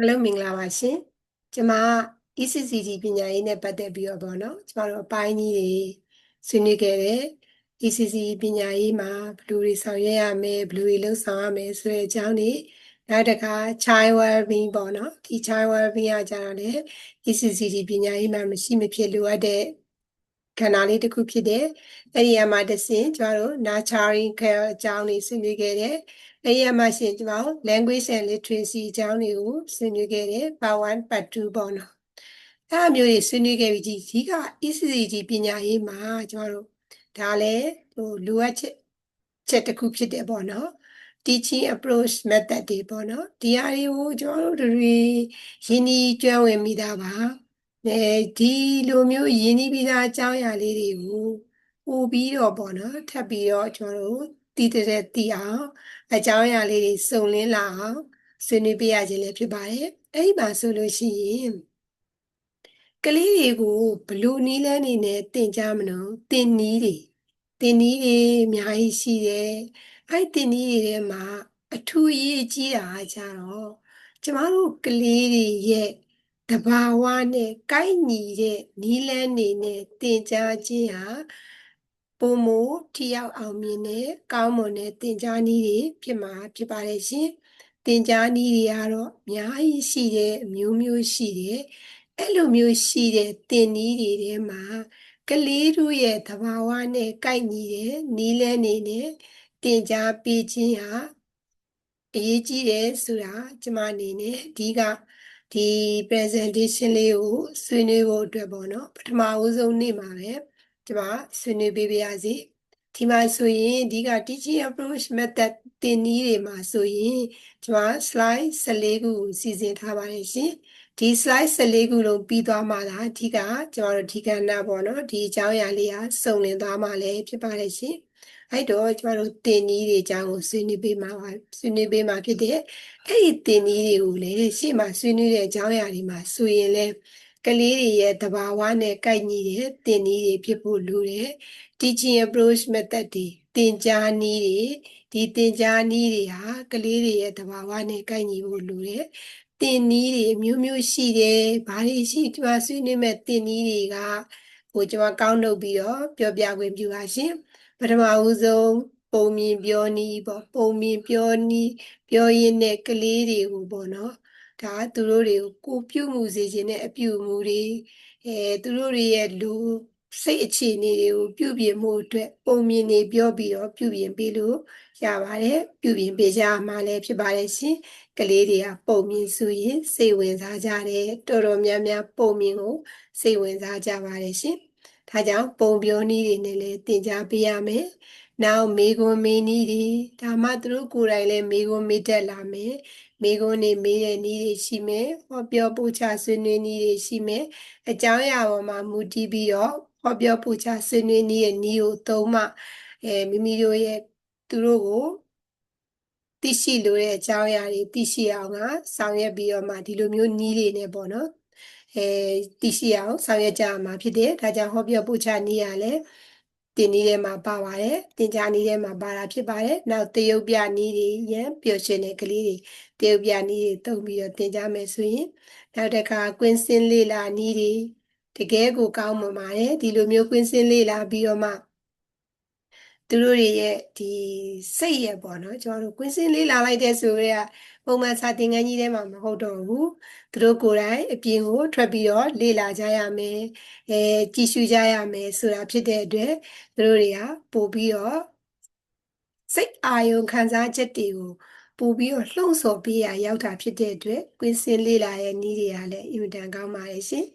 အားလုံးမင်္ဂလာပါရှင်ကျမ ECCG ပညာရေးနဲ့ပတ်သက်ပြီးတော့ပေါ့နော်ကျမတို့အပိုင်းကြီးတွေဆွေးနွေးခဲ့တယ် ECCG ပညာရေးမှာဘယ်လိုတွေဆောင်ရွက်ရမယ်ဘယ်လိုတွေလုပ်ဆောင်ရမယ်ဆိုတဲ့အကြောင်းတွေနောက်တစ်ခါ child well-being ပေါ့နော်ဒီ child well-being ကကြတော့လေ ECCG ပညာရေးမှာမရှိမဖြစ်လိုအပ်တဲ့ ခန္ဓာလေးတစ်ခုဖြစ်တယ်အဲ့ဒီအမှာတစ်ဆင့်ကျမတို့ nurturing care အကြောင်းတွေဆွေးနွေးခဲ့တယ်အဲ့ဒီမှာရှင်ကျမတို့ language and literacy အကြောင်းတွေကိုဆွေးနွေးခဲ့တယ် part 1 part 2ပေါ့နော်အဲ့အမျိုးတွေဆွေးနွေးခဲ့ပြီးဒီက ECCG ပညာရေးမှာကျမတို့ဒါလည်းဟိုလိုအပ်ချက်ချက်တစ်ခုဖြစ်တယ်ပေါ့နော် teaching approach method တွေပေါ့နော်ဒီအရာတွေကိုကျမတို့တွေရင်းနှီးကျွမ်းဝင်မိတာပါ အဲဒီလိုမျိုးရင်းနှီးပြီးသားအကြောင်းအရာလေးတွေကိုပို့ပြီးတော့ပေါ့နော်ထပ်ပြီးတော့ကျမတို့တည်တဲ့တည်အောင်အကြောင်းအရာလေးတွေစုံလင်းလာအောင်ဆွေးနွေးပြရခြင်းလည်းဖြစ်ပါတယ်အဲ့ဒီမှာဆိုလို့ရှိရင်ကလေးတွေကိုဘလို့နီးလဲနေနဲ့တင်ကြမလို့တင်နီးတွေတင်နီးတွေအများကြီးရှိတယ်အဲ့တင်နီးတွေထဲမှာအထူးအရေးကြီးတာကြတော့ကျမတို့ကလေးတွေရဲ့ တဘာဝနဲ့ကိုက်ညီတဲ့နီးလန်းနေနဲ့တင်ကြားခြင်းဟာပုံမထိရောက်အောင်မြင်တဲ့ကောင်းမွန်တဲ့တင်ကြားနည်းတွေဖြစ်မှာဖြစ်ပါတယ်ရှင်တင်ကြားနည်းတွေကတော့အများကြီးရှိတယ်အမျိုးမျိုးရှိတယ်အဲ့လိုမျိုးရှိတဲ့တင်နည်းတွေထဲမှာကလေးတို့ရဲ့သဘာဝနဲ့ကိုက်ညီတဲ့နီးလန်းနေနဲ့တင်ကြားပေးခြင်းဟာအရေးကြီးတယ်ဆိုတာကျွန်မအနေနဲ့အဓိက ဒီ presentation လေးကိုဆွေးနွေးဖို့အတွက်ပေါ့နော်ပထမဦးဆုံးနေ့မှာပဲဒီမှာဆွေးနွေးပေးပါရစေဒီမှာဆိုရင်အဓိက teaching approach method တင်နည်းတွေမှာဆိုရင်ဒီမှာ slide 14ခုစီစဉ်ထားပါတယ်ရှင်ဒီ slide 14ခုလုံးပြီးသွားမှသာအဓိကကျွန်တော်တို့ဒီကဏ္ဍပေါ့နော်ဒီအကြောင်းအရာလေးကစုံလင်သွားမှလည်းဖြစ်ပါတယ်ရှင် အဲ့တော့ကျမတို့တင်နည်းတွေအကြောင်းကိုဆွေးနွေးပေးမှာပါဆွေးနွေးပေးမှာဖြစ်တဲ့အဲ့ဒီတင်နည်းတွေကိုလည်းရှေ့မှာဆွေးနွေးတဲ့အကြောင်းအရာတွေမှာဆိုရင်လည်းကလေးတွေရဲ့တဘာဝနဲ့ကိုက်ညီတဲ့တင်နည်းတွေဖြစ်ဖို့လိုတယ် teaching approach method တွေသင်ကြားနည်းတွေဒီသင်ကြားနည်းတွေဟာကလေးတွေရဲ့တဘာဝနဲ့ကိုက်ညီဖို့လိုတယ်တင်နည်းတွေမျိုးမျိုးရှိတယ်ဘာတွေရှိဒီမှာဆွေးနွေးမဲ့တင်နည်းတွေကဟိုကျွန်မကောင်းလုပ်ပြီးတော့ပြောပြခွင့်ပြုပါရှင် ပထမဦးဆုံးပုံမြင်ပြောနည်းပေါ့ပုံမြင်ပြောနည်းပြောရင်းနဲ့ကလေးတွေကိုပေါ့နော်ဒါသူတို့တွေကိုကိုပြုမှုစေခြင်းနဲ့အပြုမှုတွေအဲသူတို့တွေရဲ့လူစိတ်အခြေအနေတွေကိုပြုပြင်မှုအတွက်ပုံမြင်နေပြောပြီးတော့ပြုပြင်ပေးလို့ရပါတယ်ပြုပြင်ပေးကြမှာလည်းဖြစ်ပါတယ်ရှင်ကလေးတွေကပုံမြင်ဆိုရင်စိတ်ဝင်စားကြတယ်တော်တော်များများပုံမြင်ကိုစိတ်ဝင်စားကြပါတယ်ရှင် ဒါကြောင့်ပုံပြောနည်းတွေနဲ့လည်းသင်ကြားပေးရမယ်နောက်မေကွန်မေနီးတွေဒါမှသူတို့ကိုယ်တိုင်လည်းမေကွန်မေးတတ်လာမယ်မေကွန်နေမေးတဲ့နည်းတွေရှိမယ်ဟောပြောပို့ချဆွေးနွေးနည်းတွေရှိမယ်အကြောင်းအရာပေါ်မှာမူတည်ပြီးတော့ဟောပြောပို့ချဆွေးနွေးနည်းရဲ့နည်းကိုသုံးမှအဲမိမိတို့ရဲ့သူတို့ကိုသိရှိလိုတဲ့အကြောင်းအရာတွေသိရှိအောင်ကဆောင်ရွက်ပြီးတော့မှဒီလိုမျိုးနည်းလေးနဲ့ပေါ့နော် အဲသိရှိအောင်ဆောင်ရွက်ကြမှာဖြစ်တယ်ဒါကြောင့်ဟောပြောပို့ချနည်းရလဲတင်နည်းထဲမှာပါပါတယ်တင်ကြားနည်းထဲမှာပါတာဖြစ်ပါတယ်နောက်တရုပ်ပြနည်းတွေရန်ပျော်ရွှင်တဲ့ကလေးတွေတရုပ်ပြနည်းတွေသုံးပြီးတော့တင်ကြားမယ်ဆိုရင်နောက်တစ်ခါကွင်းစင်းလေးလာနည်းတွေတကယ်ကိုကောင်းမှပါတယ်ဒီလိုမျိုးကွင်းစင်းလေးလာပြီးတော့မှ သူတို့တွေရဲ့ဒီစိတ်ရဲ့ပေါ့နော်ကျွန်တော်တို့ကွင်းစင်းလေးလာလိုက်တဲ့ဆိုရဲပုံမှန်စာသင်ခန်းကြီးထဲမှာမဟုတ်တော့ဘူးသူတို့ကိုယ်တိုင်အပြင်ကိုထွက်ပြီးတော့လေ့လာကြရမယ်အဲကြည့်ရှုကြရမယ်ဆိုတာဖြစ်တဲ့အတွက်သူတို့တွေကပို့ပြီးတော့စိတ်အာရုံခံစားချက်တွေကိုပို့ပြီးတော့လှုံ့ဆော်ပေးရရောက်တာဖြစ်တဲ့အတွက်ကွင်းစင်းလေ့လာရဲ့နည်းတွေကလည်းအင်မတန်ကောင်းပါတယ်ရှင်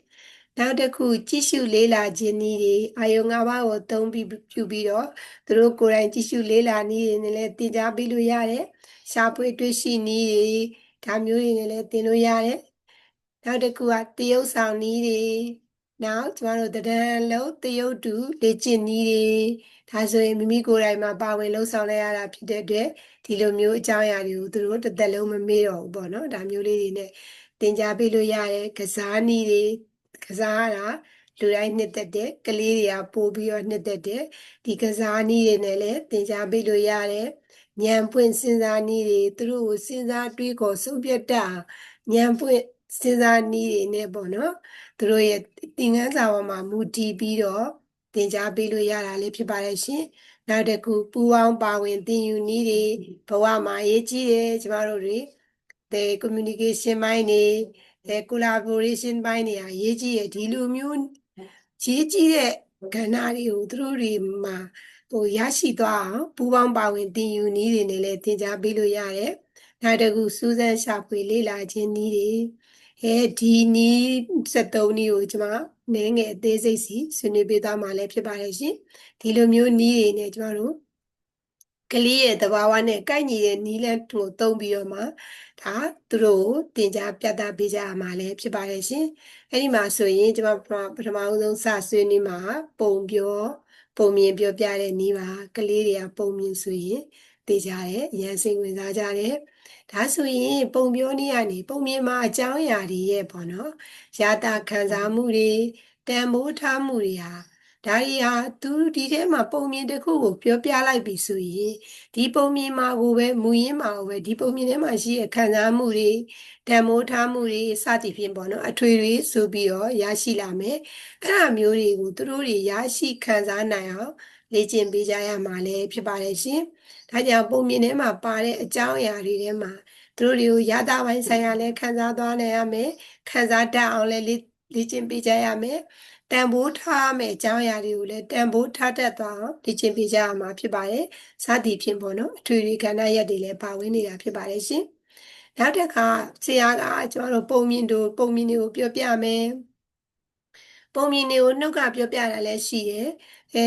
နောက်တစ်ခုကြည့်ရှုလေးလာခြင်းနည်းတွေအာယုံ၅ပါးကိုသုံးပြီးပြုပြီးတော့သူတို့ကိုယ်တိုင်ကြည့်ရှုလေးလာနည်းတွေနဲ့လည်းသင်ကြားပေးလို့ရတယ်ရှားပွေတွေ့ရှိနည်းတွေဒါမျိုးတွေနဲ့လည်းသင်လို့ရတယ်နောက်တစ်ခုကတရုပ်ဆောင်နည်းတွေနောက်ကျမတို့တဒန်းလုံးတရုပ်တူလေ့ကျင့်နည်းတွေဒါဆိုရင်မိမိကိုယ်တိုင်မှာပါဝင်လှုပ်ဆောင်လိုက်ရတာဖြစ်တဲ့အတွက်ဒီလိုမျိုးအကြောင်းအရာတွေကိုသူတို့တစ်သက်လုံးမမေ့တော့ဘူးပေါ့နော်ဒါမျိုးလေးတွေနဲ့သင်ကြားပေးလို့ရတယ်ကစားနည်းတွေ ကစားရတာလူတိုင်းနှစ်သက်တဲ့ကလေးတွေကပို့ပြီးတော့နှစ်သက်တဲ့ဒီကစားနည်းတွေနဲ့လည်းသင်ကြားပေးလို့ရတယ်ဉာဏ်ပွင့်စဉ်းစားနည်းတွေသူတို့ကိုစဉ်းစားတွေးခေါ်ဆုံးဖြတ်တတ်အောင်ဉာဏ်ပွင့်စဉ်းစားနည်းတွေနဲ့ပေါ့နော်သူတို့ရဲ့သင်ခန်းစာပေါ်မှာမူတည်ပြီးတော့သင်ကြားပေးလို့ရတာလေးဖြစ်ပါတယ်ရှင်နောက်တစ်ခုပူပေါင်းပါဝင်သင်ယူနည်းတွေဘဝမှာအရေးကြီးတယ်ကျမတို့တွေ the communication ဘိုင်းတွေ the collaboration ဘိုင်းတွေအရေးကြီးတယ်ဒီလိုမျိုးရေးကြီးတဲ့ကဏ္ဍတွေကိုသူတို့တွေမှာဟိုရရှိသွားအောင်ပူပေါင်းပါဝင်သင်ယူနည်းတွေနဲ့လည်းသင်ကြားပေးလို့ရတယ်နောက်တစ်ခုစူးစမ်းရှာဖွေလေ့လာခြင်းနည်းတွေအဲဒီနည်း73နည်းကိုကျွန်မနည်းငယ်အသေးစိတ်စီဆွေးနွေးပေးသွားမှာလည်းဖြစ်ပါတယ်ရှင်ဒီလိုမျိုးနည်းတွေနဲ့ကျွန်တော်တို့ ကလေးရဲ့သဘာဝနဲ့ကိုက်ညီတဲ့နီးလန်းကိုသုံးပြီးတော့မှဒါသူတို့ကိုတင် जा ပြသပေးကြရမှာလည်းဖြစ်ပါတယ်ရှင်အဲ့ဒီမှာဆိုရင်ကျွန်မပထမဆုံးစဆွေးနွေးမှာပုံပြောပုံမြင်ပြောပြတဲ့နီးပါကလေးတွေကပုံမြင်ဆိုရင်သိကြတယ်အရင်စိတ်ဝင်စားကြတယ်ဒါဆိုရင်ပုံပြောနည်းကနေပုံမြင်မှာအကြောင်းအရာတွေရဲ့ပေါ့နော်ရတာခံစားမှုတွေတန်ဖိုးထားမှုတွေဟာ ဒါတွေဟာသူဒီထဲမှာပုံမြင်တစ်ခုကိုပြောပြလိုက်ပြီဆိုရင်ဒီပုံမြင်မှာကိုပဲမူရင်းမှာကိုပဲဒီပုံမြင်ထဲမှာရှိတဲ့ခံစားမှုတွေတန်မိုးထားမှုတွေစသည်ဖြင့်ပေါ့နော်အထွေတွေဆိုပြီးတော့ရရှိလာမယ်အဲ့ဒါမျိုးတွေကိုသူတို့တွေရရှိခံစားနိုင်အောင်လေ့ကျင့်ပေးကြရမှာလည်းဖြစ်ပါတယ်ရှင်ဒါကြောင့်ပုံမြင်ထဲမှာပါတဲ့အကြောင်းအရာတွေထဲမှာသူတို့တွေကိုရတာပိုင်းဆိုင်ရာလည်းခံစားသွားနိုင်ရမယ်ခံစားတတ်အောင်လည်းလေ့ကျင့်ပေးကြရမယ် တန်ဖိုးထားမယ်အကြောင်းအရာတွေကိုလည်းတန်ဖိုးထားတတ်သွားအောင်လေ့ကျင့်ပေးကြရမှာဖြစ်ပါတယ်စသည်ဖြင့်ပေါ့နော်အထွေထွေကဏ္ဍရက်တွေလည်းပါဝင်နေတာဖြစ်ပါတယ်ရှင်နောက်တစ်ခါဆရာကကျွန်တော်တို့ပုံမြင်တို့ပုံမြင်တွေကိုပြောပြမယ်ပုံမြင်တွေကိုနှုတ်ကပြောပြတာလည်းရှိတယ်အဲ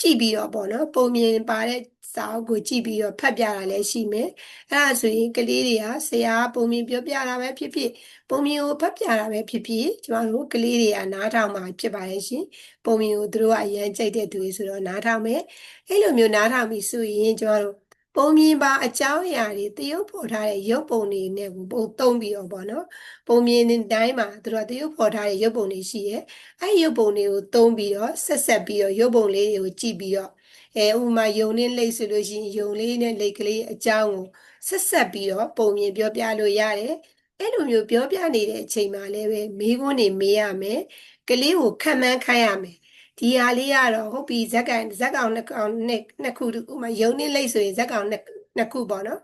ကြည့်ပြီးတော့ပေါ့နော်ပုံမြင်ပါတဲ့ စာအုပ်ကိုကြည့်ပြီးတော့ဖတ်ပြတာလည်းရှိမယ်အဲ့ဒါဆိုရင်ကလေးတွေကဆရာပုံမြင်ပြောပြတာပဲဖြစ်ဖြစ်ပုံမြင်ကိုဖတ်ပြတာပဲဖြစ်ဖြစ်ကျမတို့ကလေးတွေကနားထောင်မှာဖြစ်ပါရဲ့ရှင်ပုံမြင်ကိုသူတို့ကအရန်ကြိုက်တဲ့သူတွေဆိုတော့နားထောင်မယ်အဲ့လိုမျိုးနားထောင်ပြီဆိုရင်ကျမတို့ပုံမြင်ပါအကြောင်းအရာတွေတရုပ်ဖော်ထားတဲ့ရုပ်ပုံတွေနဲ့ကိုပုံသုံးပြီးတော့ပေါ့နော်ပုံမြင်တဲ့တိုင်းမှာသူတို့တရုပ်ဖော်ထားတဲ့ရုပ်ပုံတွေရှိရဲ့အဲ့ရုပ်ပုံတွေကိုသုံးပြီးတော့ဆက်ဆက်ပြီးတော့ရုပ်ပုံလေးတွေကိုကြည့်ပြီးတော့ အဲဥပမာယုံနဲ့လိတ်ဆိုလို့ရှိရင်ယုံလေးနဲ့လိတ်ကလေးအကြောင်းကိုဆက်ဆက်ပြီးတော့ပုံမြင်ပြောပြလို့ရတယ်အဲ့လိုမျိုးပြောပြနေတဲ့အချိန်မှာလည်းပဲမေးခွန်းတွေမေးရမယ်ကလေးကိုခံမှန်းခိုင်းရမယ်ဒီဟာလေးကတော့ဟုတ်ပြီဇက်ကန်ဇက်ကောင်နှစ်ကောင်နှစ်နှစ်ခုဥမာယုံနေလိတ်ဆိုရင်ဇက်ကောင်နှစ်နှစ်ခုပေါ့နော်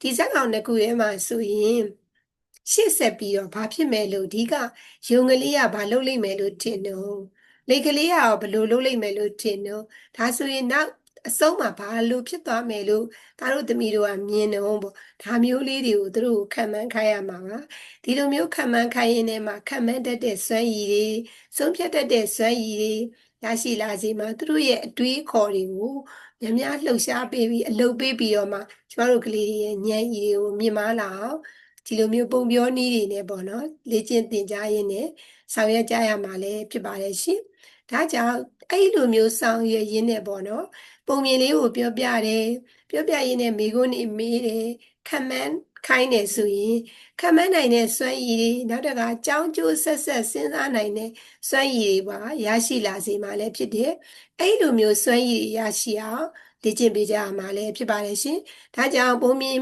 ဒီဇက်ကောင်နှစ်ခုထဲမှာဆိုရင်ရှေ့ဆက်ပြီးတော့ဘာဖြစ်မယ်လို့ဒီကယုံကလေးကဘာလုပ်လိမ့်မယ်လို့ထင်တော့ လေကလေးကရောဘယ်လိုလုပ်လိမ့်မယ်လို့ထင်တော့ဒါဆိုရင်နောက်အဆုံးမှာဘာလို့ဖြစ်သွားမယ်လို့ဒါတို့သမီးတို့ကမြင်တော့ပေါ့ဒါမျိုးလေးတွေကိုသူတို့ခံမှန်းခိုင်းရမှာပါဒီလိုမျိုးခံမှန်းခိုင်းရင်လည်းမှခံမှန်းတတ်တဲ့စွမ်းရည်တွေဆုံးဖြတ်တတ်တဲ့စွမ်းရည်တွေရရှိလာစေမှာသူတို့ရဲ့အတွေးခေါ်တွေကိုများများလှုပ်ရှားပေးပြီးအလုပ်ပေးပြီးတော့မှကျမတို့ကလေးတွေရဲ့ဉာဏ်ရည်တွေကိုမြင်မာလာအောင် ဒီလိုမျိုးပုံပြောနည်းတွေနဲ့ပေါ့နော်လေ့ကျင့်သင်ကြားရင်းနဲ့ဆောင်ရွက်ကြရမှာလည်းဖြစ်ပါတယ်ရှင်ဒါကြောင့်အဲ့လိုမျိုးဆောင်ရွက်ရင်းနဲ့ပေါ့နော်ပုံမြင်လေးကိုပြောပြတယ်ပြောပြရင်းနဲ့မိကုန်းနေမေးတယ်ခံမှန်းခိုင်းတယ်ဆိုရင်ခံမနိုင်တဲ့စွမ်းရည်တွေနောက်တကကြောင်းကျိုးဆက်ဆက်စဉ်းစားနိုင်တဲ့စွမ်းရည်တွေပါရရှိလာစေမှာလည်းဖြစ်တယ်အဲ့လိုမျိုးစွမ်းရည်ရရှိအောင်လေ့ကျင့်ပေးကြရမှာလည်းဖြစ်ပါတယ်ရှင်ဒါကြောင့်ပုံမြင်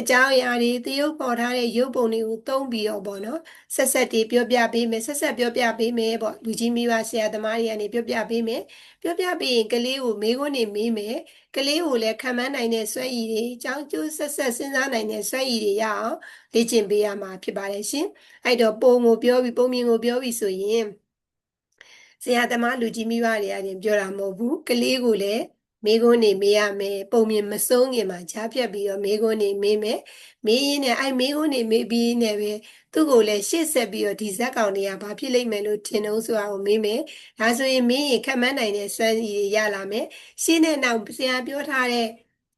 အကြောင်းအရာတွေသရုပ်ပေါ်ထားတဲ့ရုပ်ပုံတွေကိုသုံးပြီးတော့ပေါ့နော်ဆက်ဆက်တွေပြောပြပေးမယ်ဆက်ဆက်ပြောပြပေးမယ်ပေါ့လူကြီးမိဘဆရာသမားတွေကနေပြောပြပေးမယ်ပြောပြပေးရင်ကလေးကိုမေးခွန်းနေမေးမယ်ကလေးကိုလည်းခံမနိုင်တဲ့စွမ်းရည်တွေအကြောင်းကျိုးဆက်ဆက်စဉ်းစားနိုင်တဲ့စွမ်းရည်တွေရအောင်လေ့ကျင့်ပေးရမှာဖြစ်ပါတယ်ရှင်အဲ့တော့ပုံကိုပြောပြီးပုံမြင်ကိုပြောပြီးဆိုရင်ဆရာသမားလူကြီးမိဘတွေအရင်ပြောတာမဟုတ်ဘူးကလေးကိုလည်း မေးခွန်းနေမေးရမယ်ပုံမြင်မဆုံးခင်မှာချားပြတ်ပြီးတော့မေးခွန်းနေမေးမယ်မေးရင်းနဲ့အဲ့မေးခွန်းနေမေးပြီးနေပဲသူ့ကိုလည်းရှေ့ဆက်ပြီးတော့ဒီဇက်ကောင်တွေကဘာဖြစ်လိမ့်မယ်လို့ထင်တော့ဆိုတာကိုမေးမယ်ဒါဆိုရင်မင်းရင်ခံမနိုင်တဲ့စွမ်းရည်ရလာမယ်ရှင်းတဲ့နောက်ဆရာပြောထားတဲ့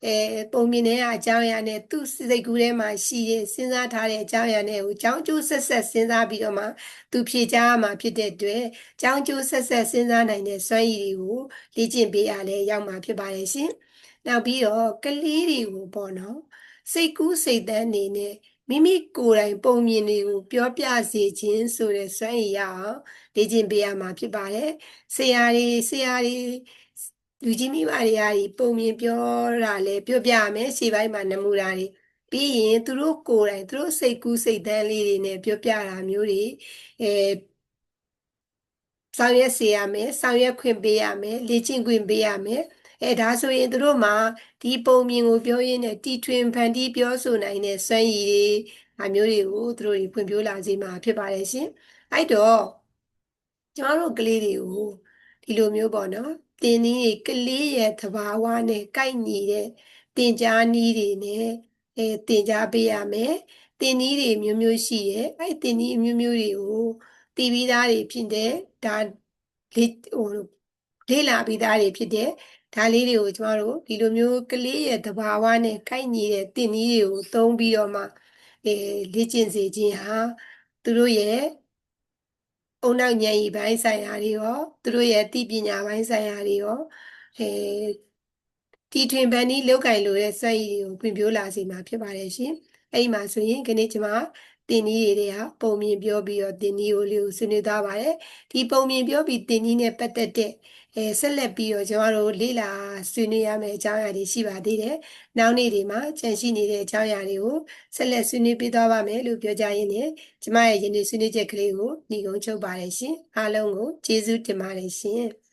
အဲပုံမြင်တဲ့အကြောင်းအရာနဲ့သူ့စိတ်ကူးထဲမှာရှိတဲ့စဉ်းစားထားတဲ့အကြောင်းအရာနဲ့ကိုအကြောင်းကျိုးဆက်ဆက်စဉ်းစားပြီးတော့မှသူဖြေကြားမှာဖြစ်တဲ့အတွက်အကြောင်းကျိုးဆက်ဆက်စဉ်းစားနိုင်တဲ့စွမ်းရည်တွေကိုလေ့ကျင့်ပေးရလဲရောက်မှာဖြစ်ပါတယ်ရှင်။နောက်ပြီးတော့ကလေးတွေကိုပေါ့နော်စိတ်ကူးစိတ်တန်းနေနဲ့မိမိကိုယ်တိုင်ပုံမြင်တွေကိုပြောပြစေခြင်းဆိုတဲ့စွမ်းရည်ရအောင်လေ့ကျင့်ပေးရမှာဖြစ်ပါတယ်။ဆရာတွေဆရာတွေ လူကြီးမိဘတွေကဒီပုံမြင်ပြောတာလဲပြောပြရမယ်ရှေ့ပိုင်းမှာနမူနာတွေပြီးရင်သူတို့ကိုယ်တိုင်သူတို့စိတ်ကူးစိတ်သန်းလေးတွေနဲ့ပြောပြတာမျိုးတွေအဲဆောင်ရွက်စေရမယ်ဆောင်ရွက်ခွင့်ပေးရမယ်လေ့ကျင့်ခွင့်ပေးရမယ်အဲဒါဆိုရင်သူတို့မှာဒီပုံမြင်ကိုပြောရင်းနဲ့တီထွင်ဖန်တီးပြောဆိုနိုင်တဲ့စွမ်းရည်တွေအမျိုးတွေကိုသူတို့တွေဖွံ့ဖြိုးလာစေမှာဖြစ်ပါတယ်ရှင်အဲ့တော့ကျွန်တော်တို့ကလေးတွေကို ဒီလိုမျိုးပေါ့နော်တင်နည်းတွေကလေးရဲ့သဘာဝနဲ့ကိုက်ညီတဲ့တင် जा နည်းတွေနဲ့အဲတင် जा ပေးရမယ်တင်နည်းတွေမျိုးမျိုးရှိရဲ့အဲ့တင်နည်းမျိုးမျိုးတွေကိုတည်ပြီးသားတွေဖြစ်တဲ့ဒါလေဟိုလေ့လာပြီးသားတွေဖြစ်တဲ့ဒါလေးတွေကိုကျမတို့ဒီလိုမျိုးကလေးရဲ့သဘာဝနဲ့ကိုက်ညီတဲ့တင်နည်းတွေကိုသုံးပြီးတော့မှအဲလေ့ကျင့်စေခြင်းဟာသူတို့ရဲ့ အုံနောက်ဉာဏ်ရည်ပိုင်းဆိုင်ရာတွေရောသူတို့ရဲ့သိပညာပိုင်းဆိုင်ရာတွေရောအဲတီထွင်ပန်ဒီလောက်ကင်လိုတဲ့စွမ်းရည်တွေကိုဖွံ့ဖြိုးလာစေမှာဖြစ်ပါတယ်ရှင်အဲ့ဒီမှာဆိုရင်ခနေ့ကျွန်မ တင်နည်းတွေတွေကပုံမြင်ပြောပြီးတော့တင်နည်းကိုလေးကိုဆွေးနွေးသွားပါတယ်ဒီပုံမြင်ပြောပြီးတင်နည်းနဲ့ပတ်သက်တဲ့အဲဆက်လက်ပြီးတော့ကျွန်တော်တို့လေ့လာဆွေးနွေးရမယ့်အကြောင်းအရာတွေရှိပါသေးတယ်။နောက်နေ့တွေမှာကြန့်ရှိနေတဲ့အကြောင်းအရာတွေကိုဆက်လက်ဆွေးနွေးပေးသွားပါမယ်လို့ပြောကြရင်းနဲ့ကျမရဲ့ယနေ့ဆွေးနွေးချက်ကလေးကိုညီကုန်းချုပ်ပါတယ်ရှင်။အားလုံးကိုကျေးဇူးတင်ပါတယ်ရှင်။